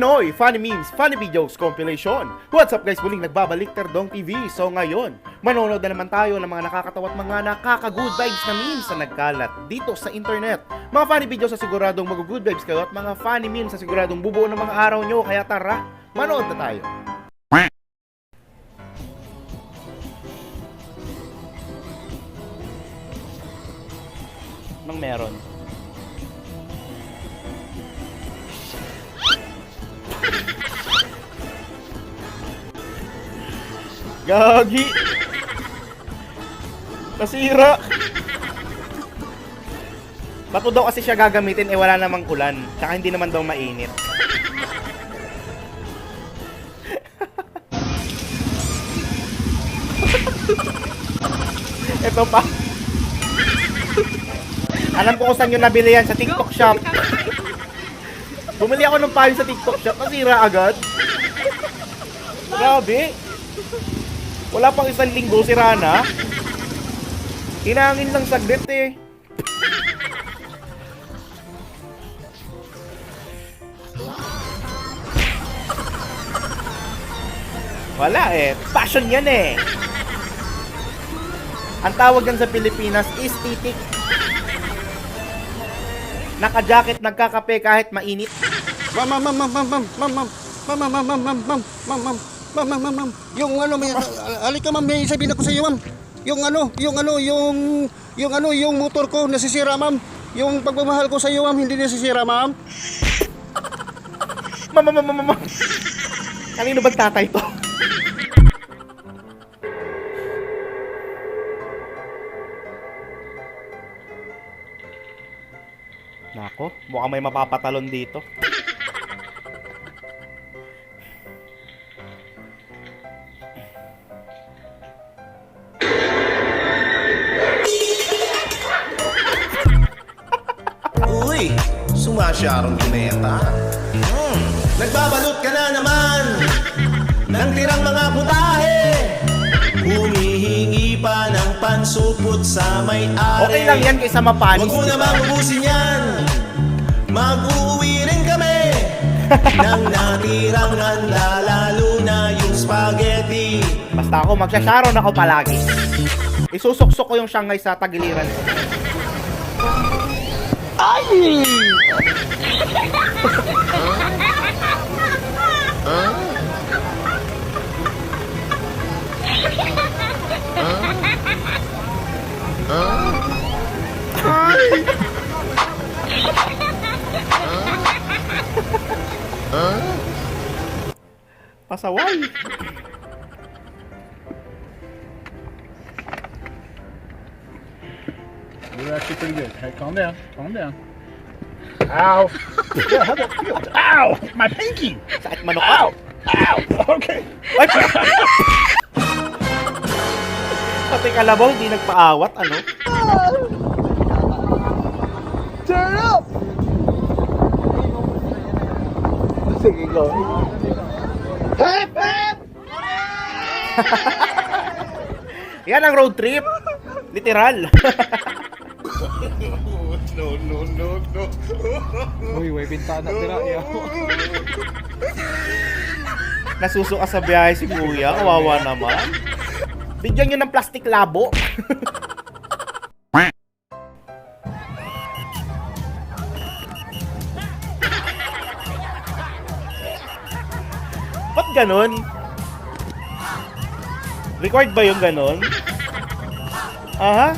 Pinoy Funny Memes, Funny Videos Compilation. What's up guys? Muling nagbabalik Terdong TV. So ngayon, manonood na naman tayo ng mga nakakatawa at mga nakaka-good vibes na memes na nagkalat dito sa internet. Mga funny videos sa siguradong mag-good vibes kayo at mga funny memes sa siguradong bubuo ng mga araw nyo. Kaya tara, manood na tayo. Nang meron? Gagi! Nasira! Bato daw kasi siya gagamitin eh wala namang ulan. Tsaka hindi naman daw mainit. Ito pa. Alam ko kung saan yun nabili yan sa TikTok shop. Bumili ako ng payo sa TikTok shop. Nasira agad. Grabe. Wala pang isang linggo si Rana. Hinangin lang saglit eh. Wala eh. Passion yan eh. Ang tawag yan sa Pilipinas is titik. Naka-jacket, nagkakape kahit mainit. Ma'am, ma'am, ma'am, ma'am, ma'am, ma'am, ma'am, ma'am, ma'am, ma'am, ma'am, ma'am, ma'am, ma'am, ma'am, ma'am, ma'am, ma'am, ma'am, yung ano, may, alika ma'am, may sabihin ako sa iyo ma'am. Yung ano, yung ano, yung, yung ano, yung motor ko nasisira ma'am. Yung pagmamahal ko sa iyo ma'am, hindi nasisira ma'am. Mama, mama, mama. Kanino bang tatay to? Nako, mukhang may mapapatalon dito. Sumasyarong kumeta. Hmm, nagbabalot ka na naman ng tirang mga putahe. Humihingi pa ng pansupot sa may-ari. Okay lang yan kaysa mapanis. Huwag mo di ba? namang ubusin yan. Mag-uwi rin kami ng natirang handa, lalo na yung spaghetti. Basta ako, magsasharon ako palagi. Isusuksok ko yung Shanghai sa tagiliran ko. Pasaway. You're actually pretty good. Hey, calm down. Calm down. Ow. yeah, how that feel? Ow! My pinky! Sakit manok ka. Ow! Okay. Ay! Pati kalabaw, di nagpaawat, ano? Turn up! Sige, go. Hep, hep! Yan ang road trip. Literal. No, no, no, no. Uy, may bintana tira. Nasusuka sa biyahe si Kuya. Kawawa naman. Bigyan nyo ng plastic labo. Ba't ganon? Record ba yung ganon? Aha?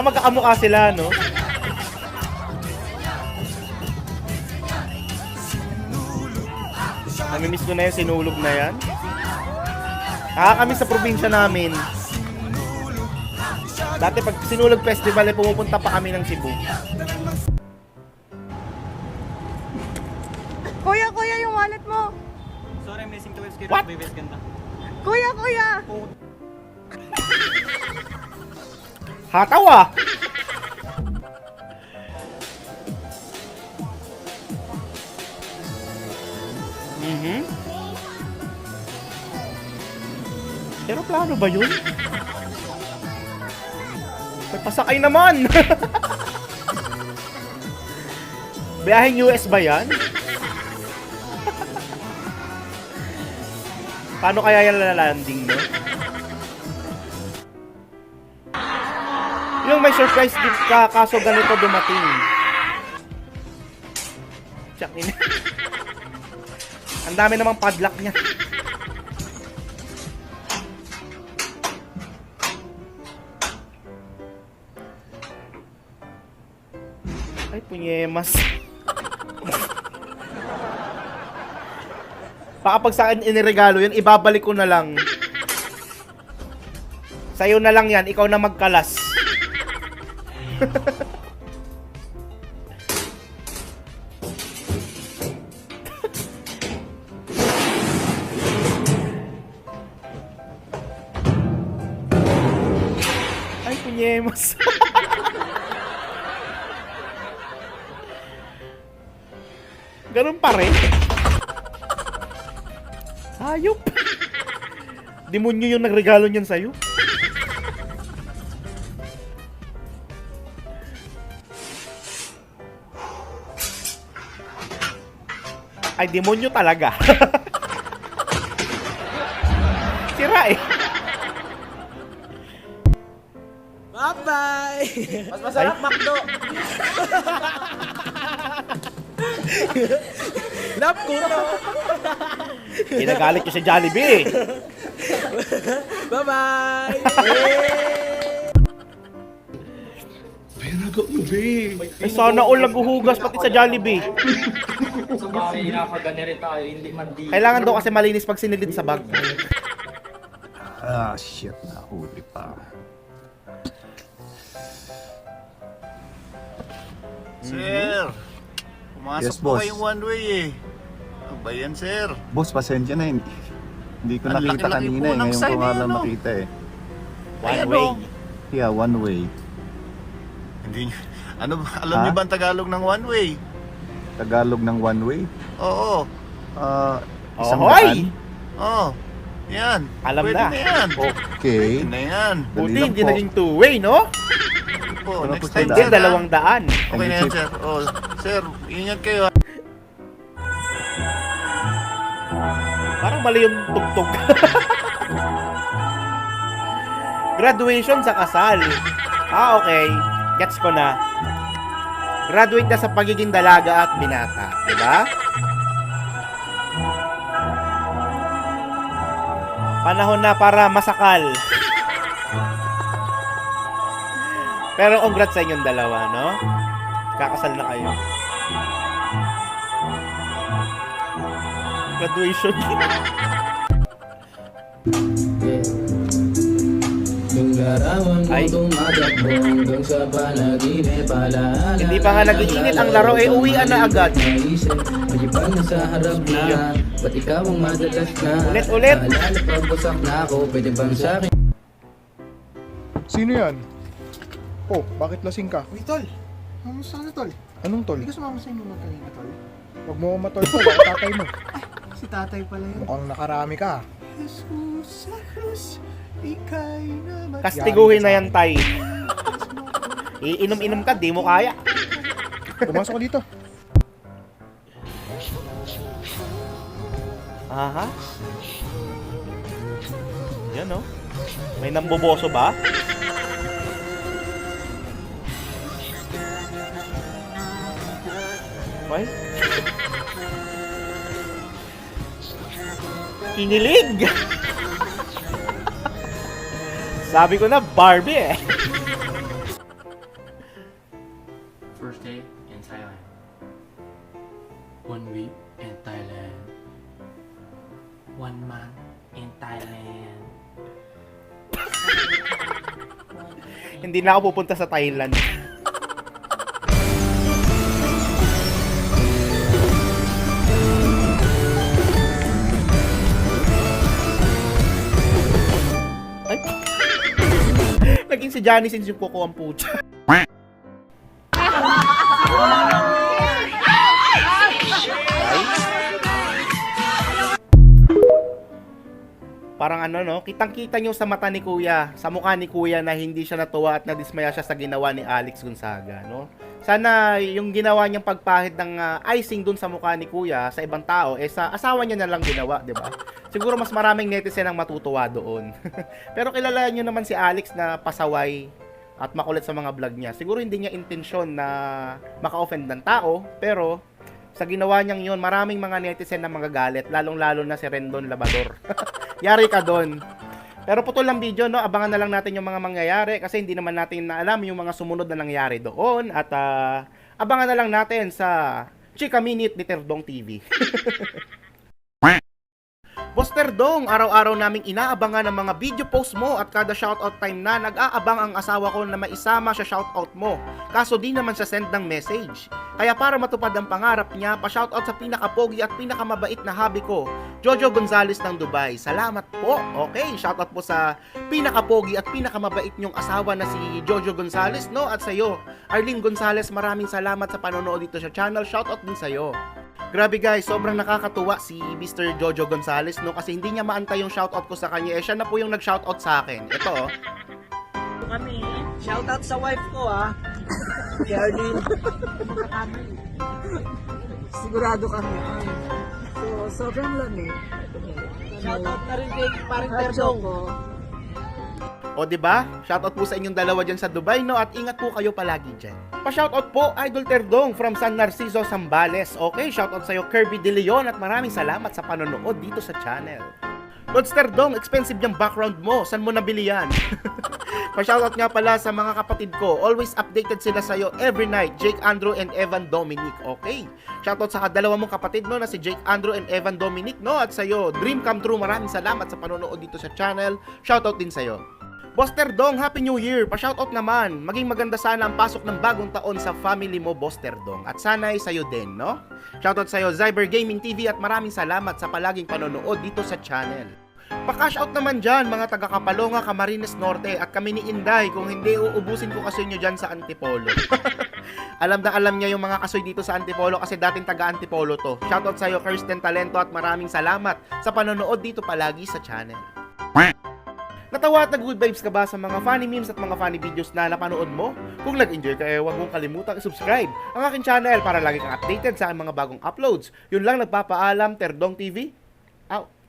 Tsaka magkakamukha sila, no? Namimiss ko na yung sinulog na yan. kami sa probinsya namin. Dati pag sinulog festival, eh, pumupunta pa kami ng Cebu. Kuya, kuya, yung wallet mo. Sorry, I'm missing 12 What? Baby, ganda. Kuya, kuya. Hataw ah! Mhm. Pero plano ba yun? Pasakay naman! Biyaheng US ba yan? Paano kaya yan lalanding, no? May surprise gift ka, kaso ganito dumating. Tsak ina. Ang dami namang padlock niya. Ay, punyemas. Baka pag sa akin iniregalo yan, ibabalik ko na lang. Sa'yo na lang yan, ikaw na magkalas. Ay, punyemas. Ganun pa rin. Hayop. Demonyo yung nagregalo niyan sa'yo. Ay, demonyo talaga. Sira eh. Bye-bye! Mas masarap McDo! Love ko to! Ginagalit ko si Jollibee. Bye-bye! Ay, sana all naghuhugas pati sa Jollibee. Sa bahay, nakakagani rin tayo, hindi man di. Kailangan daw kasi malinis pag sinilid sa bag. Ah, shit. Nahuli pa. Sir, pumasok Yes, po boss. kayong one way eh. Ano ba yan, sir? Boss, pasensya na. Hindi, hindi ko Ang nakita laki-laki kanina po eh. ng Ngayon ko sign nga eh, lang ano? makita eh. One Ay, way. ano? Yeah, one way. Hindi nyo- ano, ba- alam Ha? niyo ba ang Tagalog ng one way? Tagalog ng one way. Oo. Ah, isang Ohoy! daan. Oo. Yan. Alam Pwede na. na yan. Okay. Pwede na yan. Dali Buti lang hindi po. naging two-way, no? Po, Ano next po time? Hindi, sir, ha? dalawang daan. Okay na yan, sir. Oh, sir, ingat kayo. ha? Parang mali yung tugtog. Graduation sa kasal. Ah, okay. Gets ko na. Graduate na sa pagiging dalaga at binata. Diba? Panahon na para masakal. Pero congrats sa inyong dalawa, no? Kakasal na kayo. Graduation. Larawan mo Ay. tumatakbo hanggang sa panaginip Alaala Hindi pa nga nag-iinit ang laro, eh, uwian na agad. Malipad na sa harap na Ba't ikaw ang madalas na Ulit, ulit. Naalala pag busak na ako Pwede bang sa akin Sino yan? Oh, bakit lasing ka? Uy, tol. Kamusta ka na, tol? Anong tol? Hindi ka sumama sa inuman kanina, tol. Huwag mo matol po, baka tatay mo. Si tatay pala yun. Mukhang nakarami ka. Kastiguhin na yan, tay. Iinom-inom ka, di mo kaya. Pumasok ka dito. Aha. Yan, no? May namboboso ba? Why? Kinilig! Sabi ko na, Barbie eh. First day in Thailand. One week in Thailand. One month in Thailand. Hindi na ako pupunta sa Thailand. Si Johnny since yung kuko ang puta. Parang ano no, kitang-kita nyo sa mata ni Kuya, sa mukha ni Kuya na hindi siya natuwa at nadismaya siya sa ginawa ni Alex Gonzaga, no? Sana yung ginawa niyang pagpahid ng ah, icing dun sa mukha ni Kuya sa ibang tao, eh sa asawa niya na lang ginawa, di ba? Siguro mas maraming netizen ang matutuwa doon. Pero kilala niyo naman si Alex na pasaway at makulit sa mga vlog niya. Siguro hindi niya intensyon na maka-offend ng tao, pero sa ginawa niyang yun, maraming mga netizen na magagalit, lalong-lalo na si Rendon Labador. Yari ka doon. Pero putol lang video, no? Abangan na lang natin yung mga mangyayari kasi hindi naman natin na alam yung mga sumunod na nangyari doon at ah, abangan na lang natin sa Chika Minute ni Terdong TV. Boss Terdong, araw-araw naming inaabangan ang mga video post mo at kada shoutout time na nag-aabang ang asawa ko na maisama sa shoutout mo. Kaso di naman siya send ng message. Kaya para matupad ang pangarap niya, pa-shoutout sa pinakapogi at pinakamabait na hobby ko, Jojo Gonzales ng Dubai. Salamat po. Okay, shoutout po sa pinakapogi at pinakamabait niyong asawa na si Jojo Gonzales, no? At sa'yo, Arlene Gonzales, maraming salamat sa panonood dito sa channel. Shoutout din sa'yo. Grabe guys, sobrang nakakatuwa si Mr. Jojo Gonzales no kasi hindi niya maantay yung shoutout ko sa kanya. Eh siya na po yung nag-shoutout sa akin. Ito oh. Kami, shoutout sa wife ko ah. Si Arlene. Sigurado kami. So, sobrang lamig. Shoutout na rin kay paring Terdong. O 'di ba? Shoutout po sa inyong dalawa diyan sa Dubai no at ingat po kayo palagi diyan. Pa-shoutout po Idol Terdong from San Narciso, Zambales. Okay, shoutout sa iyo Kirby De Leon at maraming salamat sa panonood dito sa channel. Lods Terdong, expensive yung background mo. Saan mo nabili yan? Pa-shoutout nga pala sa mga kapatid ko. Always updated sila sa'yo every night. Jake Andrew and Evan Dominic. Okay. Shoutout sa dalawa mong kapatid no, na si Jake Andrew and Evan Dominic. No? At sa'yo, Dream Come True. Maraming salamat sa panonood dito sa channel. Shoutout din sa'yo. Boss Terdong, Happy New Year! Pa-shoutout naman. Maging maganda sana ang pasok ng bagong taon sa family mo, Boss Terdong. At sana'y sa'yo din, no? Shoutout sa'yo, Zyber Gaming TV at maraming salamat sa palaging panonood dito sa channel. Pa-cash out naman dyan, mga taga Kapalonga, Camarines Norte at kami ni Inday kung hindi uubusin ko kasi nyo dyan sa Antipolo. alam na alam niya yung mga kasoy dito sa Antipolo kasi dating taga Antipolo to. Shoutout sa'yo, Kirsten Talento at maraming salamat sa panonood dito palagi sa channel. Natawa at nag-good vibes ka ba sa mga funny memes at mga funny videos na napanood mo? Kung nag-enjoy ka, eh, huwag mong kalimutang i-subscribe ang aking channel para lagi kang updated sa aking mga bagong uploads. Yun lang nagpapaalam, Terdong TV. Out.